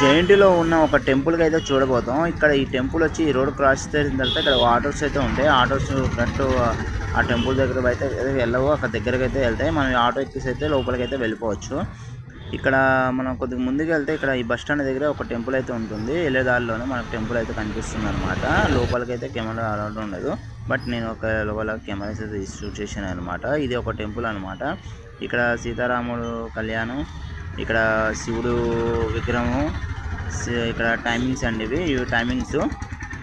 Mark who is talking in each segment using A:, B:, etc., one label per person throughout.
A: జైంట్లో ఉన్న ఒక టెంపుల్కి అయితే చూడబోతాం. ఇక్కడ ఈ టెంపుల్ వచ్చి ఈ రోడ్ క్రాస్ చేసిన తర్వాత ఇక్కడ ఆటోస్ అయితే ఉంటాయి. ఆటోస్ ఫ్రంట్ ఆ టెంపుల్ దగ్గర అయితే వెళ్ళవు. అక్కడ దగ్గరకు అయితే వెళ్తాయి. మనం ఆటో ఎక్కిసి అయితే లోపలికి అయితే వెళ్ళిపోవచ్చు. ఇక్కడ మనం కొద్దిగా ముందుకు వెళ్తే ఇక్కడ ఈ బస్ స్టాండ్ దగ్గర ఒక టెంపుల్ అయితే ఉంటుంది. వెళ్ళే దారిలోనే మనకు టెంపుల్ అయితే కనిపిస్తుంది అనమాట లోపలికి అయితే కెమెరా అలౌడ్ ఉండదు. బట్ నేను ఒక లోపల కెమెరాస్ అయితే షూట్ చేశాను అనమాట ఇది ఒక టెంపుల్ అనమాట ఇక్కడ సీతారాముడు కళ్యాణం ఇక్కడ శివుడు విగ్రహము. సి- ఇక్కడ టైమింగ్స్ అండి ఇవి. ఇవి టైమింగ్స్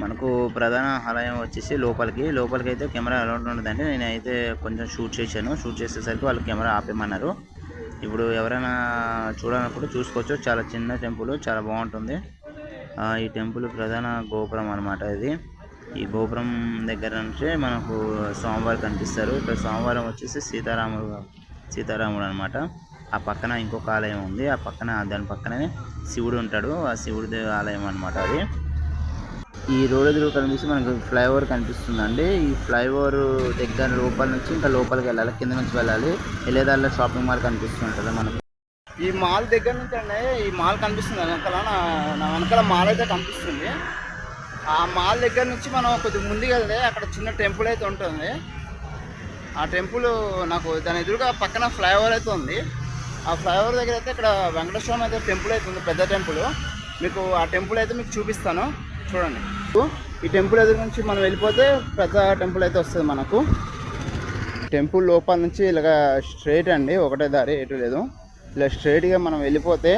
A: మనకు ప్రధాన ఆలయం వచ్చేసి లోపలికి. లోపలికి అయితే కెమెరా అలౌట్ ఉండదండి. నేనైతే కొంచెం షూట్ చేశాను. షూట్ చేసేసరికి వాళ్ళు కెమెరా ఆపేమన్నారు ఇప్పుడు ఎవరైనా చూడాలన్నప్పుడు చూసుకోవచ్చు. చాలా చిన్న టెంపుల్. చాలా బాగుంటుంది. ఆ, ఈ టెంపుల్ ప్రధాన గోపురం అన్నమాట ఇది. ఈ గోపురం దగ్గర నుంచి మనకు స్వామివారు కనిపిస్తారు. ఇక్కడ స్వామివారం వచ్చేసి సీతారాముడు సీతారాముడు అనమాట ఆ పక్కన ఇంకొక ఆలయం ఉంది. ఆ పక్కన దాని పక్కనే శివుడు ఉంటాడు. ఆ శివుడి ఆలయం అనమాట అది. ఈ రోడ్ ఎదురు కనిపిస్తే మనకు ఫ్లైఓవర్ కనిపిస్తుందండి. ఈ ఫ్లైఓవర్ దగ్గర లోపల నుంచి ఇంకా లోపలికి వెళ్ళాలి. కింద నుంచి వెళ్ళాలి. వెళ్ళేదారిలో షాపింగ్ మాల్ కనిపిస్తుంటుంది మనకు.
B: ఈ మాల్ దగ్గర నుంచి అండి ఈ మాల్ కనిపిస్తుంది. వెనకాల నా నా వెనకాల మాల్ అయితే కనిపిస్తుంది. ఆ మాల్ దగ్గర నుంచి మనం కొద్దిగా ముందుకు వెళ్తే అక్కడ చిన్న టెంపుల్ అయితే ఉంటుంది. ఆ టెంపుల్ నాకు దాని ఎదురుగా పక్కన ఫ్లైఓవర్ అయితే ఉంది. ఆ ఫ్లైఓవర్ దగ్గర అయితే ఇక్కడ వెంకటేశ్వరం అయితే టెంపుల్ అయితే ఉంది పెద్ద టెంపుల్. మీకు ఆ టెంపుల్ అయితే మీకు చూపిస్తాను. చూడండి. ఈ టెంపుల్ ఎదురు నుంచి మనం వెళ్ళిపోతే పెద్ద టెంపుల్ అయితే వస్తుంది మనకు. టెంపుల్ లోపల నుంచి ఇలాగ స్ట్రైట్ అండి ఒకటే దారి ఎటు లేదు. ఇలా స్ట్రైట్గా మనం వెళ్ళిపోతే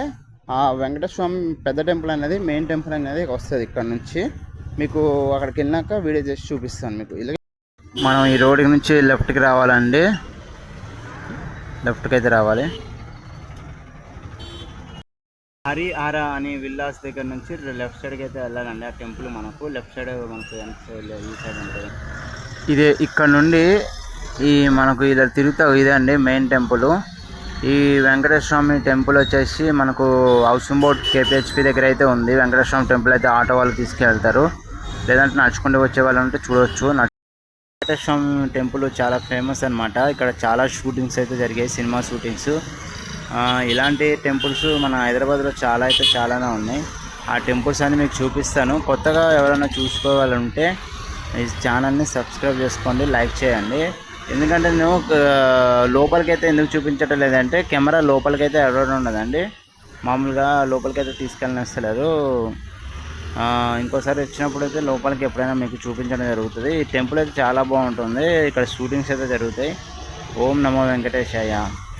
B: ఆ వెంకటేశ్వరం పెద్ద టెంపుల్ అనేది మెయిన్ టెంపుల్ అనేది వస్తుంది ఇక్కడ నుంచి. మీకు అక్కడికి వెళ్ళినాక వీడియో చేసి చూపిస్తాను మీకు. ఇలా
A: మనం ఈ రోడ్ నుంచి లెఫ్ట్కి రావాలండి. లెఫ్ట్కి అయితే రావాలి. హరి ఆరా అనే విల్లాస్ దగ్గర నుంచి లెఫ్ట్ సైడ్కి అయితే వెళ్ళాలండి. ఆ టెంపుల్ మనకు లెఫ్ట్ సైడ్ మనకు ఎంత సైడ్ ఈ సైడ్ ఉంటుంది. ఇది ఇక్కడ నుండి ఈ మనకు ఇలా తిరుగుతా ఇదే అండి మెయిన్ టెంపుల్. ఈ వెంకటేశ్వర స్వామి టెంపుల్ వచ్చేసి మనకు హౌసింగ్ బోర్డ్ కేపిహెచ్పి దగ్గర అయితే ఉంది. వెంకటేశ్వర స్వామి టెంపుల్ అయితే ఆటో వాళ్ళు తీసుకెళ్తారు. లేదంటే నడుచుకుంటూ వచ్చే వాళ్ళు ఉంటే చూడవచ్చు వెంకటేశ్వర స్వామి టెంపుల్ చాలా ఫేమస్ అన్నమాట. ఇక్కడ చాలా షూటింగ్స్ అయితే జరిగాయి. Cinema shootings. ఇలాంటి టెంపుల్స్ మన హైదరాబాద్లో చాలా అయితే చాలానే ఉన్నాయి. ఆ టెంపుల్స్ అన్ని మీకు చూపిస్తాను. కొత్తగా ఎవరైనా చూసుకోవాలంటే ఈ ఛానల్ని సబ్స్క్రైబ్ చేసుకోండి లైక్ చేయండి. ఎందుకంటే నేను లోపలికైతే ఎందుకు చూపించటం లేదంటే కెమెరా లోపలికైతే ఎవరైనా ఉండదండి. మామూలుగా లోపలికైతే తీసుకెళ్ళని వస్తలేదు ఇంకోసారి వచ్చినప్పుడు అయితే లోపలికి ఎప్పుడైనా మీకు చూపించడం జరుగుతుంది. ఈ టెంపుల్ అయితే చాలా బాగుంటుంది. ఇక్కడ షూటింగ్స్ అయితే జరుగుతాయి. ఓం నమో వెంకటేశాయ.